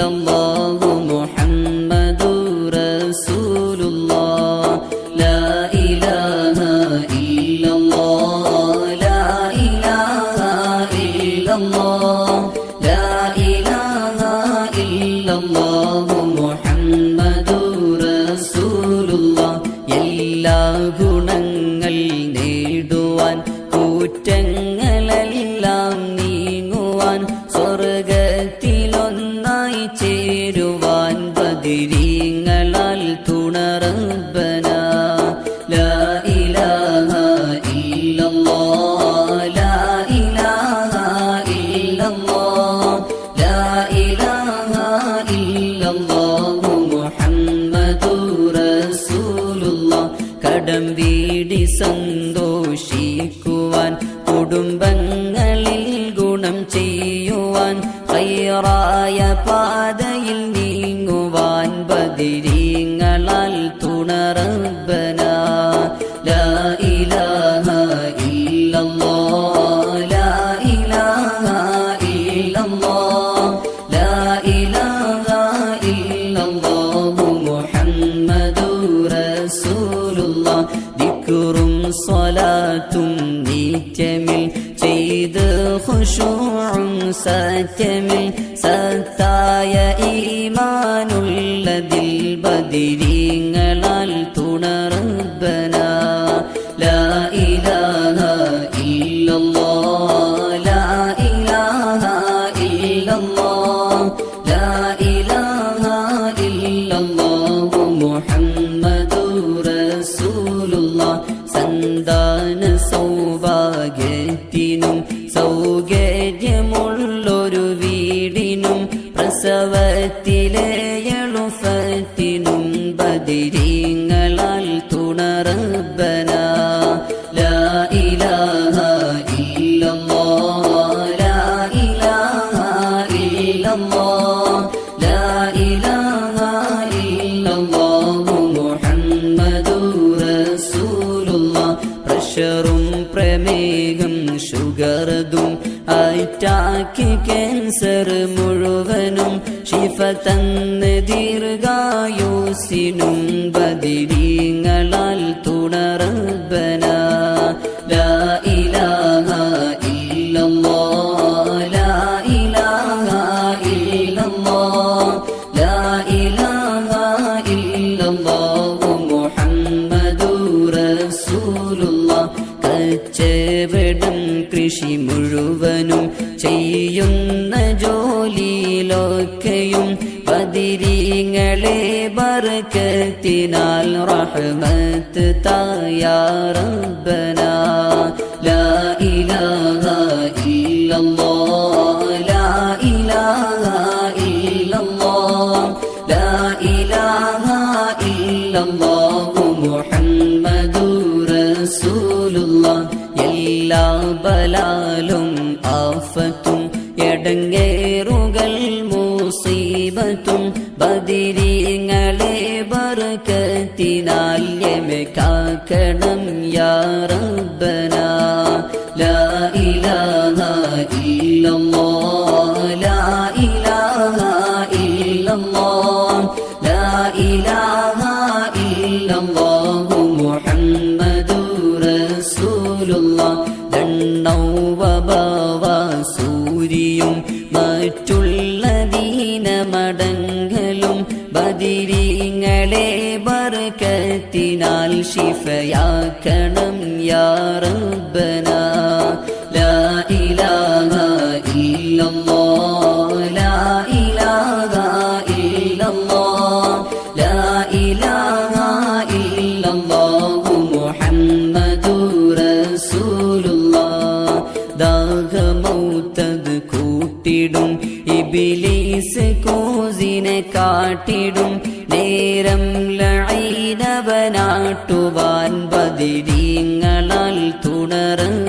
ഇല്ലല്ലാഹു മുഹമ്മദു റസൂലുള്ളാഹ്. ലാ ഇലാഹ ഇല്ലല്ലാഹ്. ലാ ഇലാഹ ഇല്ലല്ലാഹ്. ലാ ഇലാഹ ഇല്ലല്ലാഹു മുഹമ്മദു റസൂലുള്ളാഹ്. എല്ലാ ഗുണ കടം വീടി സന്തോഷിക്കുവാൻ കുടുംബങ്ങളിൽ ഗുണം ചെയ്യുവാൻ കയ്യറായ പാതയിൽ നീങ്ങുവാൻ ബദിരീങ്ങളാൽ തുണറ ദിക്റും സ്വലാത്തും നിത്യമിൽ ചെയ്ത് ഖുശൂഉം സത്യമിൽ സത്തായ ഈമാനുള്ളതിൽ ബദിരീങ്ങളാൽ തുണറബന ലാ സൗകര്യമുള്ളൊരു വീടിനും പ്രസവത്തിലെ എളുപ്പത്തിനും ബദിരീങ്ങളാൽ തുണറബന ലാ ഇലാഹ ഇല്ലല്ലാഹ് ലാ ഇലാഹ ലാ ഇലാഹ ഷുഗർതും ആയിട്ടാക്കി ക്യാൻസർ മുഴുവനും ശിഫ തന്ന് ദീർഘായുസിനും ബദിരീങ്ങളാൽ തുണറബന ലാ ഇലാഹ കൃഷി മുഴുവനും ചെയ്യുന്ന ജോലിയിലൊക്കെയും പതിരീങ്ങളെ ബർക്കത്തിനാൽ റഹ്മത്ത് തായാറബന ലാ ഇലാഹ ഇല്ലല്ലാഹ് ലാ ഇലാഹ ഇല്ലല്ലാഹ് ലാ ഇലാഹ ഇല്ലല്ലാഹ് മുഹമ്മദുർ റസൂലുള്ളാഹ്. എല്ലാ ബലാലും ആഫത്തും എടങ്ങേറുകൾ മൂസീബത്തും ബദിരീങ്ങളെ ബർക്കത്തിനാൽ കാക്കണം യാ റബ്ബന. ലാ ഇലാഹ ഇല്ലല്ലാഹ്. ലാ ഇലാഹ ഇല്ലല്ലാഹ്. ലാ ഇലാഹ ഇല്ലല്ലാഹു മുഹമ്മദുർ റസൂലുള്ളാഹ്. സൂരിയും മറ്റുള്ള ദീനമടങ്ങലും ബദിരിങ്ങളെ ബർക്കത്തിനാൽ ശിഫയാക്കണം യാറബന ലാ ഇലാഹ ഇല്ലല്ലാഹ്. ലാ ഇലാഹ ഇല്ലല്ലാഹ്. ലാ ഇല്ലല്ലാഹു മുഹമ്മദുർ ഇബിലീസ് കൂസിനെ കാട്ടിടും. നേരം ലൈനവനാട്ടുവാൻ ബദിരീങ്ങളാൽ തുണറബന ലാ